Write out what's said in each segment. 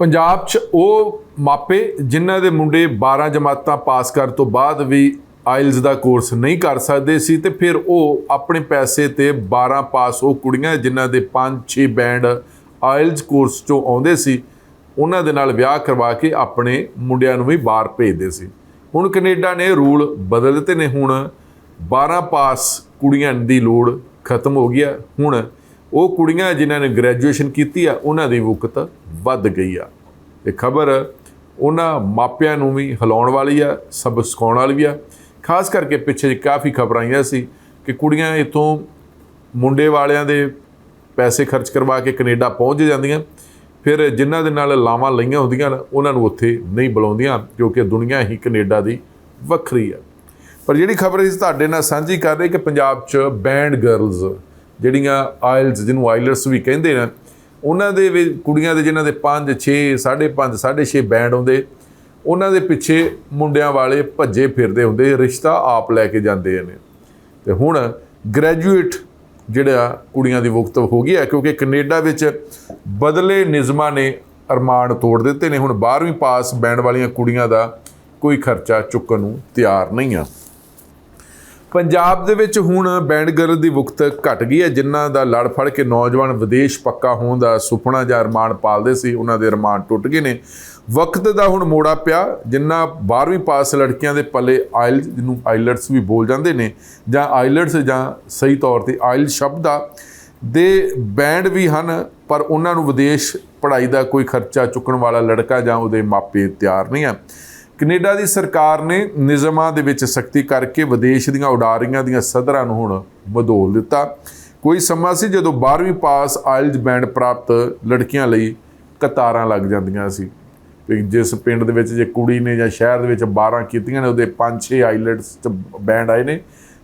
ਪੰਜਾਬ 'ਚ ਉਹ ਮਾਪੇ ਜਿਨ੍ਹਾਂ ਦੇ ਮੁੰਡੇ 12 ਜਮਾਤਾਂ ਪਾਸ ਕਰਨ ਤੋਂ ਬਾਅਦ ਵੀ ਆਇਲਸ ਦਾ ਕੋਰਸ ਨਹੀਂ ਕਰ ਸਕਦੇ ਸੀ ਤੇ ਫਿਰ ਉਹ ਆਪਣੇ ਪੈਸੇ ਤੇ 12 ਪਾਸ ਉਹ ਕੁੜੀਆਂ ਜਿਨ੍ਹਾਂ ਦੇ 5-6 ਬੈਂਡ ਆਇਲਸ ਕੋਰਸ ਚੋਂ ਆਉਂਦੇ ਸੀ, ਉਹਨਾਂ ਦੇ ਨਾਲ ਵਿਆਹ ਕਰਵਾ ਕੇ ਆਪਣੇ ਮੁੰਡਿਆਂ ਨੂੰ ਵੀ ਬਾਹਰ ਭੇਜਦੇ ਸੀ। ਹੁਣ ਕੈਨੇਡਾ ਨੇ ਰੂਲ ਬਦਲ ਦਿੱਤੇ ਨੇ ਹੁਣ 12 ਪਾਸ ਕੁੜੀਆਂ ਦੀ ਲੋੜ ਖਤਮ ਹੋ ਗਈ ਆ ਹੁਣ ਉਹ ਕੁੜੀਆਂ ਜਿਨ੍ਹਾਂ ਨੇ ਗ੍ਰੈਜੂਏਸ਼ਨ ਕੀਤੀ ਆ, ਉਹਨਾਂ ਦੀ ਵਕਤ ਵੱਧ ਗਈ ਆ। ਇਹ ਖਬਰ ਉਹਨਾਂ ਮਾਪਿਆਂ ਨੂੰ ਵੀ ਹਿਲਾਉਣ ਵਾਲੀ ਆ, ਸਭ ਸਿਖਾਉਣ ਵਾਲੀ ਵੀ ਆ। ਖਾਸ ਕਰਕੇ ਪਿੱਛੇ ਜਿਹੇ ਕਾਫੀ ਖਬਰਾਂ ਆਈਆਂ ਸੀ ਕਿ ਕੁੜੀਆਂ ਇਥੋਂ ਮੁੰਡੇ ਵਾਲਿਆਂ ਦੇ ਪੈਸੇ ਖਰਚ ਕਰਵਾ ਕੇ ਕੈਨੇਡਾ ਪਹੁੰਚ ਜਾਂਦੀਆਂ। ਫਿਰ ਜਿਨ੍ਹਾਂ ਦੇ ਨਾਲ ਲਾਵਾਂ ਲਈਆਂ ਹੁੰਦੀਆਂ ਨਾ, ਉਹਨਾਂ ਨੂੰ ਉੱਥੇ ਨਹੀਂ ਬੁਲਾਉਂਦੀਆਂ ਕਿਉਂਕਿ ਦੁਨੀਆ ਹੀ ਕੈਨੇਡਾ ਦੀ ਵੱਖਰੀ ਆ। ਪਰ ਜਿਹੜੀ ਖਬਰ ਅਸੀਂ ਤੁਹਾਡੇ ਨਾਲ ਸਾਂਝੀ ਕਰ ਰਹੇ ਕਿ ਪੰਜਾਬ 'ਚ ਬੈਂਡ ਗਰਲਜ਼ ਜਿਹੜੀਆਂ ਆਇਲਸ ਜਿਹਨੂੰ ਆਇਲਰਸ ਵੀ ਕਹਿੰਦੇ ਨੇ, ਉਹਨਾਂ ਦੇ ਵੀ ਕੁੜੀਆਂ ਦੇ ਜਿਨ੍ਹਾਂ ਦੇ 5 6 5.5 6.5 ਬੈਂਡ ਆਉਂਦੇ ਉਹਨਾਂ ਦੇ ਪਿੱਛੇ ਮੁੰਡਿਆਂ ਵਾਲੇ ਭੱਜੇ ਫਿਰਦੇ ਹੁੰਦੇ, ਰਿਸ਼ਤਾ ਆਪ ਲੈ ਕੇ ਜਾਂਦੇ ਨੇ। ਤੇ ਹੁਣ ਗ੍ਰੈਜੂਏਟ ਜਿਹੜਾ ਕੁੜੀਆਂ ਦੀ ਵਕਤ ਹੋ ਗਈ ਹੈ, ਕਿਉਂਕਿ ਕੈਨੇਡਾ ਵਿੱਚ ਬਦਲੇ ਨਿਯਮਾਂ ਨੇ ਅਰਮਾਨ ਤੋੜ ਦਿੱਤੇ ਨੇ, ਹੁਣ 12ਵੀਂ ਪਾਸ ਬੈਂਡ ਵਾਲੀਆਂ ਕੁੜੀਆਂ ਦਾ ਕੋਈ ਖਰਚਾ ਚੁੱਕਣ ਨੂੰ ਤਿਆਰ ਨਹੀਂ ਆ। ਪੰਜਾਬ ਦੇ ਵਿੱਚ ਹੁਣ ਬੈਂਡ ਗਰਲ ਦੀ ਵਕਤ ਘਟ ਗਈ ਹੈ, ਜਿਨ੍ਹਾਂ ਦਾ ਲੜ ਫੜ ਕੇ ਨੌਜਵਾਨ ਵਿਦੇਸ਼ ਪੱਕਾ ਹੋਣ ਦਾ ਸੁਪਨਾ ਜਾਂ ਅਰਮਾਨ ਪਾਲਦੇ ਸੀ, ਉਹਨਾਂ ਦੇ ਅਰਮਾਨ ਟੁੱਟ ਗਏ ਨੇ। ਵਕਤ ਦਾ ਹੁਣ ਮੋੜਾ ਪਿਆ, ਜਿੰਨਾ 12ਵੀਂ ਪਾਸ ਲੜਕੀਆਂ ਦੇ ਪੱਲੇ ਆਇਲ, ਜਿਹਨੂੰ ਆਈਲਟਸ ਵੀ ਬੋਲ ਜਾਂਦੇ ਨੇ, ਜਾਂ ਆਈਲਟਸ ਜਾਂ ਸਹੀ ਤੌਰ ਤੇ ਆਇਲ ਸ਼ਬਦ ਆ, ਦੇ ਬੈਂਡ ਵੀ ਹਨ, ਪਰ ਉਹਨਾਂ ਨੂੰ ਵਿਦੇਸ਼ ਪੜ੍ਹਾਈ ਦਾ ਕੋਈ ਖਰਚਾ ਚੁੱਕਣ ਵਾਲਾ ਲੜਕਾ ਜਾਂ ਉਹਦੇ ਮਾਪੇ ਤਿਆਰ ਨਹੀਂ ਆ। ਕੈਨੇਡਾ ਦੀ ਸਰਕਾਰ ਨੇ ਨਿਯਮਾਂ ਦੇ ਵਿੱਚ ਸਖਤੀ ਕਰਕੇ ਵਿਦੇਸ਼ ਦੀਆਂ ਉਡਾਰੀਆਂ ਦੀਆਂ ਸਦਰਾਂ ਨੂੰ ਹੁਣ ਬਦਲ ਦਿੱਤਾ। ਕੋਈ ਸਮਾਂ ਸੀ ਜਦੋਂ 12ਵੀਂ ਪਾਸ ਆਇਲਜ਼ ਬੈਂਡ ਪ੍ਰਾਪਤ ਲੜਕੀਆਂ ਲਈ ਕਤਾਰਾਂ ਲੱਗ ਜਾਂਦੀਆਂ ਸੀ। ਜਿਸ ਪਿੰਡ ਦੇ ਵਿੱਚ ਜੇ ਕੁੜੀ ਨੇ ਜਾਂ ਸ਼ਹਿਰ ਦੇ ਵਿੱਚ 12 ਕੀਤੀਆਂ ਨੇ, ਉਹਦੇ 5-6 ਆਈਲੈਟਸ ਚ ਬੈਂਡ ਆਏ ਨੇ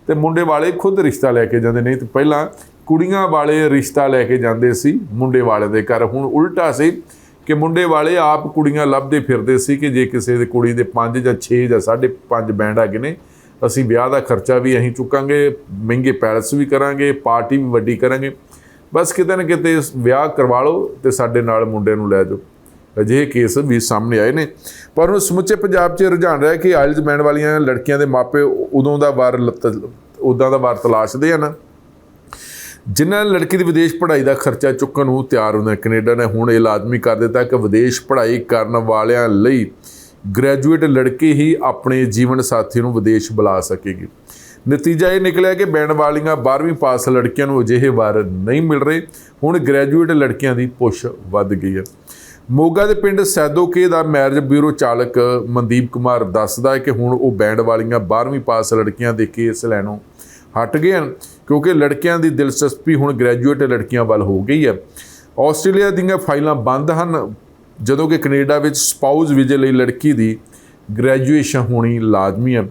ਤੇ ਮੁੰਡੇ ਵਾਲੇ ਖੁਦ ਰਿਸ਼ਤਾ ਲੈ ਕੇ ਜਾਂਦੇ ਨਹੀਂ ਤੇ ਪਹਿਲਾਂ ਕੁੜੀਆਂ ਵਾਲੇ ਰਿਸ਼ਤਾ ਲੈ ਕੇ ਜਾਂਦੇ ਸੀ ਮੁੰਡੇ ਵਾਲੇ ਦੇ ਘਰ। ਹੁਣ ਉਲਟਾ ਸੀ। ਕਿ ਮੁੰਡੇ ਵਾਲੇ ਆਪ ਕੁੜੀਆਂ ਲੱਭਦੇ ਫਿਰਦੇ ਸੀ ਕਿ ਜੇ ਕਿਸੇ ਦੇ ਕੁੜੀ ਦੇ 5 ਜਾਂ 6 ਜਾਂ 5.5 ਬੈਂਡ ਹੈਗੇ ਨੇ, ਅਸੀਂ ਵਿਆਹ ਦਾ ਖਰਚਾ ਵੀ ਅਸੀਂ ਚੁੱਕਾਂਗੇ, ਮਹਿੰਗੇ ਪੈਲਸ ਵੀ ਕਰਾਂਗੇ, ਪਾਰਟੀ ਵੀ ਵੱਡੀ ਕਰਾਂਗੇ। ਬਸ ਕਿਤੇ ਨਾ ਕਿਤੇ ਵਿਆਹ ਕਰਵਾ ਲਓ ਤੇ ਸਾਡੇ ਨਾਲ ਮੁੰਡੇ ਨੂੰ ਲੈ ਜਾਓ। ਅਜਿਹੇ ਕੇਸ ਵੀ ਸਾਹਮਣੇ ਆਏ ਨੇ। ਪਰ ਹੁਣ ਸਮੁੱਚੇ ਪੰਜਾਬ 'ਚ ਰੁਝਾਨ ਰਿਹਾ ਕਿ ਆਇਲਜ਼ ਬੈਂਡ ਵਾਲੀਆਂ ਲੜਕੀਆਂ ਦੇ ਮਾਪੇ ਉਦੋਂ ਦਾ ਵਾਰ ਉਦਾਂ ਦਾ ਵਾਰ ਤਲਾਸ਼ਦੇ ਆ ਨਾ। ਜਿਨ੍ਹਾਂ ਨੇ ਲੜਕੀ ਦੀ ਵਿਦੇਸ਼ ਪੜ੍ਹਾਈ ਦਾ ਖਰਚਾ ਚੁੱਕਣ ਨੂੰ ਤਿਆਰ ਹੁੰਦਾ ਕੈਨੇਡਾ ਨੇ ਹੁਣ ਇਹ ਲਾਜ਼ਮੀ ਕਰ ਦਿੱਤਾ ਕਿ ਵਿਦੇਸ਼ ਪੜ੍ਹਾਈ ਕਰਨ ਵਾਲਿਆਂ ਲਈ ਗ੍ਰੈਜੂਏਟ ਲੜਕੀ ਹੀ ਆਪਣੇ ਜੀਵਨ ਸਾਥੀ ਨੂੰ ਵਿਦੇਸ਼ ਬੁਲਾ ਸਕੇਗੀ। ਨਤੀਜਾ ਇਹ ਨਿਕਲਿਆ ਕਿ ਬੈਂਡ ਵਾਲੀਆਂ 12ਵੀਂ ਪਾਸ ਲੜਕੀਆਂ ਨੂੰ ਅਜਿਹੇ ਵਾਰ ਨਹੀਂ ਮਿਲ ਰਹੇ। ਹੁਣ ਗ੍ਰੈਜੂਏਟ ਲੜਕੀਆਂ ਦੀ ਪੁਸ਼ ਵੱਧ ਗਈ ਹੈ। ਮੋਗਾ ਦੇ ਪਿੰਡ ਸੈਦੋਕੇ ਦਾ ਮੈਰਿਜ ਬਿਊਰੋ ਚਾਲਕ ਮਨਦੀਪ ਕੁਮਾਰ ਦੱਸਦਾ ਹੈ ਕਿ ਹੁਣ ਉਹ ਬੈਂਡ ਵਾਲੀਆਂ 12ਵੀਂ ਪਾਸ ਲੜਕੀਆਂ ਦੇ ਕੇਸ ਲੈਣੋਂ ਹਟ ਗਏ ਹਨ। ਕਿਉਂਕਿ ਲੜਕਿਆਂ ਦੀ ਦਿਲਚਸਪੀ ਹੁਣ ਗ੍ਰੈਜੂਏਟ ਲੜਕੀਆਂ ਵੱਲ ਹੋ ਗਈ ਹੈ। ਆਸਟ੍ਰੇਲੀਆ ਦੀਆਂ ਫਾਈਲਾਂ ਬੰਦ ਹਨ। ਜਦੋਂ ਕਿ ਕੈਨੇਡਾ ਵਿੱਚ ਸਪਾਊਸ ਵੀਜ਼ੇ ਲਈ ਲੜਕੀ ਦੀ ਗ੍ਰੈਜੂਏਸ਼ਨ ਹੋਣੀ ਲਾਜ਼ਮੀ ਹੈ।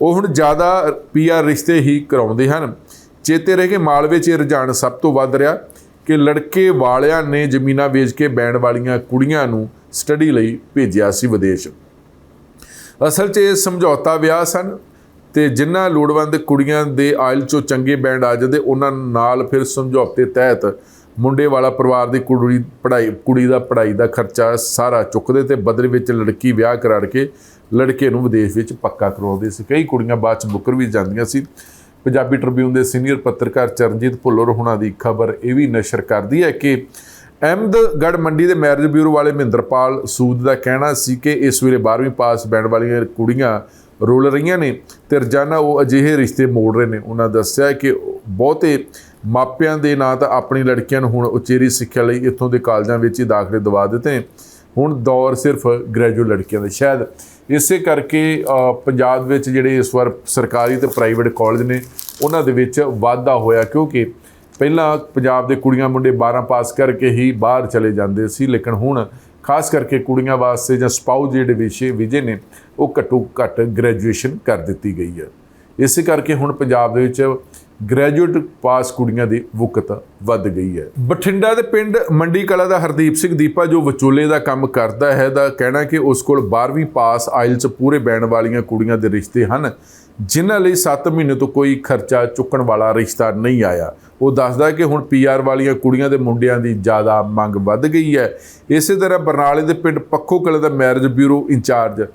ਉਹ ਹੁਣ ਜ਼ਿਆਦਾ ਪੀਆਰ ਰਿਸ਼ਤੇ ਹੀ ਕਰਾਉਂਦੇ ਹਨ। ਚੇਤੇ ਰਹੇ ਕਿ ਮਾਲਵੇ 'ਚ ਇਹ ਰੁਝਾਨ ਸਭ ਤੋਂ ਵੱਧ ਰਿਹਾ ਕਿ ਲੜਕੇ ਵਾਲਿਆਂ ਨੇ ਜ਼ਮੀਨਾਂ ਵੇਚ ਕੇ ਬੈਂਡ ਵਾਲੀਆਂ ਕੁੜੀਆਂ ਨੂੰ ਸਟੱਡੀ ਲਈ ਭੇਜਿਆ ਸੀ ਵਿਦੇਸ਼। ਅਸਲ 'ਚ ਇਹ ਸਮਝੌਤਾ ਵਿਆਹ ਸਨ। ਤੇ ਜਿਨ੍ਹਾਂ ਲੋੜਵੰਦ ਕੁੜੀਆਂ ਦੇ ਆਇਲ ਚੋਂ ਚੰਗੇ ਬੈਂਡ ਆ ਜਾਂਦੇ, ਉਹਨਾਂ ਨਾਲ ਫਿਰ ਸਮਝੌਤੇ ਤਹਿਤ ਮੁੰਡੇ ਵਾਲਾ ਪਰਿਵਾਰ ਦੀ ਕੁੜੀ ਪੜ੍ਹਾਈ, ਕੁੜੀ ਦਾ ਪੜ੍ਹਾਈ ਦਾ ਖਰਚਾ ਸਾਰਾ ਚੁੱਕਦੇ ਤੇ ਬਦਲੇ ਵਿੱਚ ਲੜਕੀ ਵਿਆਹ ਕਰਾੜ ਕੇ ਲੜਕੇ ਨੂੰ ਵਿਦੇਸ਼ ਵਿੱਚ ਪੱਕਾ ਕਰਵਾਉਂਦੇ ਸੀ। ਕਈ ਕੁੜੀਆਂ ਬਾਅਦ ਚ ਮੁੱਕਰ ਵੀ ਜਾਂਦੀਆਂ ਸੀ। ਪੰਜਾਬੀ ਟ੍ਰਿਬਿਊਨ ਦੇ ਸੀਨੀਅਰ ਪੱਤਰਕਾਰ ਚਰਨਜੀਤ ਭੁੱਲਰ ਹੁਣਾਂ ਦੀ ਖਬਰ ਇਹ ਵੀ ਨਸ਼ਰ ਕਰਦੀ ਹੈ ਕਿ ਅਹਿਮਦਗੜ੍ਹ ਮੰਡੀ ਦੇ ਮੈਰਿਜ ਬਿਊਰੋ ਵਾਲੇ ਮਹਿੰਦਰਪਾਲ ਸੂਦ ਦਾ ਕਹਿਣਾ ਸੀ ਕਿ ਇਸ ਵੇਲੇ 12ਵੀਂ ਪਾਸ ਬੈਂਡ ਵਾਲੀਆਂ ਕੁੜੀਆਂ ਰੁਲ ਰਹੀਆਂ ਨੇ ਤੇ ਰੋਜ਼ਾਨਾ ਉਹ ਅਜਿਹੇ ਰਿਸ਼ਤੇ ਮੋੜ ਰਹੇ ਨੇ। ਉਹਨਾਂ ਦੱਸਿਆ ਕਿ ਬਹੁਤੇ ਮਾਪਿਆਂ ਦੇ ਨਾਂ ਤਾਂ ਆਪਣੀ ਲੜਕੀਆਂ ਨੂੰ ਹੁਣ ਉਚੇਰੀ ਸਿੱਖਿਆ ਲਈ ਇੱਥੋਂ ਦੇ ਕਾਲਜਾਂ ਵਿੱਚ ਹੀ ਦਾਖਲੇ ਦਿਵਾ ਦਿੱਤੇ। ਹੁਣ ਦੌਰ ਸਿਰਫ ਗ੍ਰੈਜੂਏਟ ਲੜਕੀਆਂ ਦਾ। ਸ਼ਾਇਦ ਇਸੇ ਕਰਕੇ ਪੰਜਾਬ ਵਿੱਚ ਜਿਹੜੇ ਇਸ ਵਾਰ ਸਰਕਾਰੀ ਤੇ ਪ੍ਰਾਈਵੇਟ ਕਾਲਜ ਨੇ, ਉਹਨਾਂ ਦੇ ਵਿੱਚ ਵਾਧਾ ਹੋਇਆ ਕਿਉਂਕਿ ਪਹਿਲਾਂ ਪੰਜਾਬ ਦੇ ਕੁੜੀਆਂ ਮੁੰਡੇ 12 ਪਾਸ ਕਰਕੇ ਹੀ ਬਾਹਰ ਚਲੇ ਜਾਂਦੇ ਸੀ, ਲੇਕਿਨ ਹੁਣ ਖਾਸ ਕਰਕੇ ਕੁੜੀਆਂ ਵਾਸਤੇ ਜਾਂ ਸਪਾਊਸ ਜਿਹੜੇ ਵਿਸ਼ੇ ਵਿਜੇ ਨੇ, ਉਹ ਘੱਟੋ ਘੱਟ ਗ੍ਰੈਜੂਏਸ਼ਨ ਕਰ ਦਿੱਤੀ ਗਈ ਹੈ। ਇਸੇ ਕਰਕੇ ਹੁਣ ਪੰਜਾਬ ਦੇ ਵਿੱਚ ਗ੍ਰੈਜੂਏਟ ਪਾਸ ਕੁੜੀਆਂ ਦੀ ਵੁਕਤ ਵੱਧ ਗਈ ਹੈ। ਬਠਿੰਡਾ ਦੇ ਪਿੰਡ ਮੰਡੀ ਕਲਾ ਦਾ ਹਰਦੀਪ ਸਿੰਘ ਦੀਪਾ, ਜੋ ਵਿਚੋਲੇ ਦਾ ਕੰਮ ਕਰਦਾ ਹੈ, ਦਾ ਕਹਿਣਾ ਕਿ ਉਸ ਕੋਲ 12ਵੀਂ ਪਾਸ ਆਇਲਸ ਪੂਰੇ ਬੈਂਡ ਵਾਲੀਆਂ ਕੁੜੀਆਂ ਦੇ ਰਿਸ਼ਤੇ ਹਨ, ਜਿਨ੍ਹਾਂ ਲਈ 7 ਮਹੀਨੇ ਤੋਂ ਕੋਈ ਖਰਚਾ ਚੁੱਕਣ ਵਾਲਾ ਰਿਸ਼ਤਾ ਨਹੀਂ ਆਇਆ। ਉਹ ਦੱਸਦਾ ਕਿ ਹੁਣ ਪੀਆਰ ਵਾਲੀਆਂ ਕੁੜੀਆਂ ਦੇ ਮੁੰਡਿਆਂ ਦੀ ਜ਼ਿਆਦਾ ਮੰਗ ਵੱਧ ਗਈ ਹੈ। ਇਸੇ ਤਰ੍ਹਾਂ ਬਰਨਾਲੇ ਦੇ ਪਿੰਡ ਪੱਖੋ ਕਲੇ ਦਾ marriage bureau incharge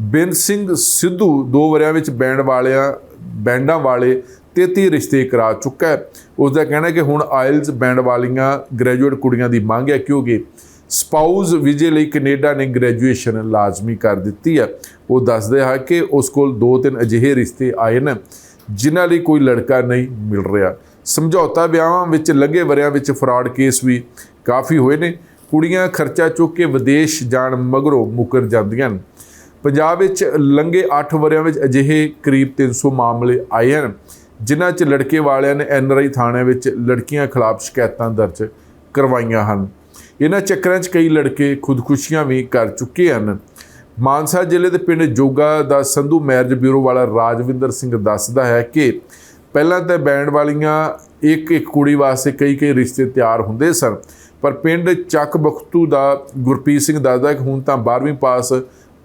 Bind Singh Sidhu ਦੋ ਵਰਿਆਂ ਵਿੱਚ ਬੈਂਡ ਵਾਲਿਆਂ, ਬੈਂਡਾਂ ਵਾਲੇ 33 ਰਿਸ਼ਤੇ ਕਰਾ ਚੁੱਕਾ ਹੈ। ਉਸ ਦਾ ਕਹਿਣਾ ਹੈ ਕਿ ਹੁਣ ਆਇਲਸ ਬੈਂਡ ਵਾਲੀਆਂ ਗ੍ਰੈਜੂਏਟ ਕੁੜੀਆਂ ਦੀ ਮੰਗ ਹੈ ਕਿਉਂਕਿ ਸਪਾਊਸ ਵੀਜ਼ੇ ਲਈ ਕੈਨੇਡਾ ਨੇ ਗ੍ਰੈਜੂਏਸ਼ਨ ਲਾਜ਼ਮੀ ਕਰ ਦਿੱਤੀ ਹੈ। ਉਹ ਦੱਸਦੇ ਹੈ ਕਿ ਉਸ ਕੋਲ ਦੋ ਤਿੰਨ ਅਜਿਹੇ ਰਿਸ਼ਤੇ ਆਏ ਨੇ, ਜਿਨ੍ਹਾਂ ਲਈ ਕੋਈ ਲੜਕਾ ਨਹੀਂ ਮਿਲ ਰਿਹਾ। ਸਮਝੌਤਾ ਵਿਆਹਾਂ ਵਿੱਚ ਲੱਗੇ ਵਰਿਆਂ ਵਿੱਚ ਫਰਾਡ ਕੇਸ ਵੀ ਕਾਫੀ ਹੋਏ ਨੇ। ਕੁੜੀਆਂ ਖਰਚਾ ਚੁੱਕ ਕੇ ਵਿਦੇਸ਼ ਜਾਣ ਮਗਰੋਂ ਮੁਕਰ ਜਾਂਦੀਆਂ ਹਨ। ਪੰਜਾਬ ਵਿੱਚ ਲੰਘੇ 8 ਵਰਿਆਂ ਵਿੱਚ ਅਜਿਹੇ ਕਰੀਬ 300 ਮਾਮਲੇ ਆਏ ਹਨ। ਜਿਨ੍ਹਾਂ 'ਚ ਲੜਕੇ ਵਾਲਿਆਂ ਨੇ ਐਨਆਰਆਈ ਥਾਣੇ ਵਿੱਚ ਲੜਕੀਆਂ ਖਿਲਾਫ ਸ਼ਿਕਾਇਤਾਂ ਦਰਜ ਕਰਵਾਈਆਂ ਹਨ। ਇਹਨਾਂ ਚੱਕਰਾਂ 'ਚ ਕਈ ਲੜਕੇ ਖੁਦਕੁਸ਼ੀਆਂ ਵੀ ਕਰ ਚੁੱਕੇ ਹਨ। ਮਾਨਸਾ ਜ਼ਿਲ੍ਹੇ ਦੇ ਪਿੰਡ ਜੋਗਾ ਦਾ ਸੰਧੂ ਮੈਰਿਜ ਬਿਊਰੋ ਵਾਲਾ ਰਾਜਵਿੰਦਰ ਸਿੰਘ ਦੱਸਦਾ ਹੈ ਕਿ ਪਹਿਲਾਂ ਤਾਂ ਬੈਂਡ ਵਾਲੀਆਂ ਇੱਕ ਇੱਕ ਕੁੜੀ ਵਾਸਤੇ ਕਈ ਕਈ ਰਿਸ਼ਤੇ ਤਿਆਰ ਹੁੰਦੇ ਸਨ, ਪਰ ਪਿੰਡ ਚੱਕ ਬਖਤੂ ਦਾ ਗੁਰਪ੍ਰੀਤ ਸਿੰਘ ਦੱਸਦਾ ਕਿ ਹੁਣ ਤਾਂ 12ਵੀਂ ਪਾਸ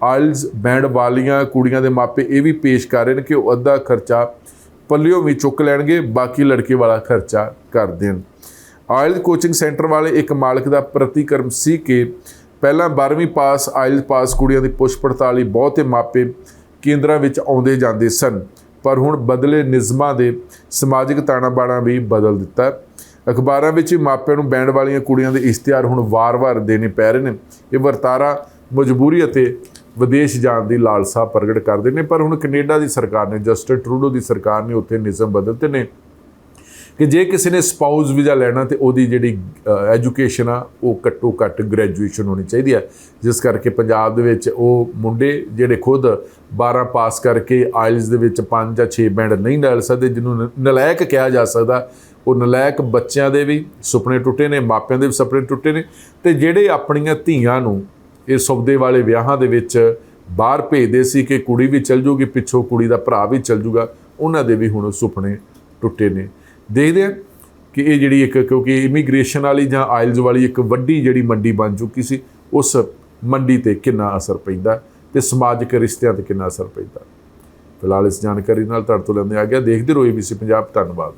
ਆਇਲਸ ਬੈਂਡ ਵਾਲੀਆਂ ਕੁੜੀਆਂ ਦੇ ਮਾਪੇ ਇਹ ਵੀ ਪੇਸ਼ ਕਰ ਰਹੇ ਨੇ ਕਿ ਉਹ ਅੱਧਾ ਖਰਚਾ ਪੱਲਿਓ ਵੀ ਚੁੱਕ ਲੈਣਗੇ, ਬਾਕੀ ਲੜਕੇ ਵਾਲਾ ਖਰਚਾ ਕਰ ਦੇਣ। ਆਇਲ ਕੋਚਿੰਗ ਸੈਂਟਰ ਵਾਲੇ ਇੱਕ ਮਾਲਕ ਦਾ ਪ੍ਰਤੀਕਰਮ ਸੀ ਕਿ ਪਹਿਲਾਂ 12ਵੀਂ ਪਾਸ ਆਇਲ ਪਾਸ ਕੁੜੀਆਂ ਦੀ ਪੁੱਛ ਪੜਤਾਲ ਲਈ ਬਹੁਤੇ ਮਾਪੇ ਕੇਂਦਰਾਂ ਵਿੱਚ ਆਉਂਦੇ ਜਾਂਦੇ ਸਨ, ਪਰ ਹੁਣ ਬਦਲੇ ਨਿਯਮਾਂ ਦੇ ਸਮਾਜਿਕ ਤਾਣਾ ਬਾਣਾ ਵੀ ਬਦਲ ਦਿੱਤਾ। ਅਖਬਾਰਾਂ ਵਿੱਚ ਮਾਪਿਆਂ ਨੂੰ ਬੈਂਡ ਵਾਲੀਆਂ ਕੁੜੀਆਂ ਦੇ ਇਸ਼ਤਿਹਾਰ ਹੁਣ ਵਾਰ-ਵਾਰ ਦੇਣੇ ਪੈ ਰਹੇ ਨੇ। ਇਹ ਵਰਤਾਰਾ, ਮਜਬੂਰੀ ਅਤੇ ਵਿਦੇਸ਼ ਜਾਣ ਦੀ ਲਾਲਸਾ ਪ੍ਰਗਟ ਕਰਦੇ ਨੇ, ਪਰ ਹੁਣ ਕੈਨੇਡਾ ਦੀ ਸਰਕਾਰ ਨੇ, ਜਸਟਿਸ ਟਰੂਡੋ ਦੀ ਸਰਕਾਰ ਨੇ ਉੱਥੇ ਨਿਯਮ ਬਦਲਤੇ ਨੇ ਕਿ ਜੇ ਕਿਸੇ ਨੇ ਸਪਾਊਸ ਵੀਜ਼ਾ ਲੈਣਾ ਤੇ ਉਹਦੀ ਜਿਹੜੀ ਐਜੂਕੇਸ਼ਨ ਆ, ਉਹ ਘੱਟੋ ਘੱਟ ਗ੍ਰੈਜੂਏਸ਼ਨ ਹੋਣੀ ਚਾਹੀਦੀ ਹੈ ਜਿਸ ਕਰਕੇ ਪੰਜਾਬ ਦੇ ਵਿੱਚ ਉਹ ਮੁੰਡੇ ਜਿਹੜੇ ਖੁਦ 12 ਪਾਸ ਕਰਕੇ ਆਇਲਸ ਦੇ ਵਿੱਚ 5 ਜਾਂ 6 ਬੈਂਡ ਨਹੀਂ ਲੈ ਸਕਦੇ, ਜਿਹਨੂੰ ਨ- ਨਲਾਇਕ ਕਿਹਾ ਜਾ ਸਕਦਾ, ਉਹ ਨਲਾਇਕ ਬੱਚਿਆਂ ਦੇ ਵੀ ਸੁਪਨੇ ਟੁੱਟੇ ਨੇ, ਮਾਪਿਆਂ ਦੇ ਵੀ ਸੁਪਨੇ ਟੁੱਟੇ ਨੇ ਤੇ ਜਿਹੜੇ ਆਪਣੀਆਂ ਧੀਆਂ ਨੂੰ ਇਹ ਸੌਦੇ ਵਾਲੇ ਵਿਆਹਾਂ ਦੇ ਵਿੱਚ ਬਾਹਰ ਭੇਜਦੇ ਸੀ ਕਿ ਕੁੜੀ ਵੀ ਚਲ ਜੂਗੀ, ਪਿੱਛੋਂ ਕੁੜੀ ਦਾ ਭਰਾ ਵੀ ਚਲ ਜੂਗਾ। ਉਹਨਾਂ ਦੇ ਵੀ ਹੁਣ ਸੁਪਨੇ ਟੁੱਟੇ ਨੇ। ਦੇਖਦੇ ਆ ਕਿ ਇਹ ਜਿਹੜੀ ਇੱਕ, ਕਿਉਂਕਿ ਇਮੀਗ੍ਰੇਸ਼ਨ ਵਾਲੀ ਜਾਂ ਆਇਲਸ ਵਾਲੀ ਇੱਕ ਵੱਡੀ ਜਿਹੜੀ ਮੰਡੀ ਬਣ ਚੁੱਕੀ ਸੀ, ਉਸ ਮੰਡੀ ਤੇ ਕਿੰਨਾ ਅਸਰ ਪੈਂਦਾ ਤੇ ਸਮਾਜਿਕ ਰਿਸ਼ਤਿਆਂ ਤੇ ਕਿੰਨਾ ਅਸਰ ਪੈਂਦਾ। ਫਿਲਹਾਲ ਇਸ ਜਾਣਕਾਰੀ ਨਾਲ ਤੁਹਾਡੇ ਤੋਂ ਲੈਂਦੇ ਆ ਗਿਆ। ਦੇਖਦੇ ਰਹੋ ABC ਪੰਜਾਬ। ਧੰਨਵਾਦ।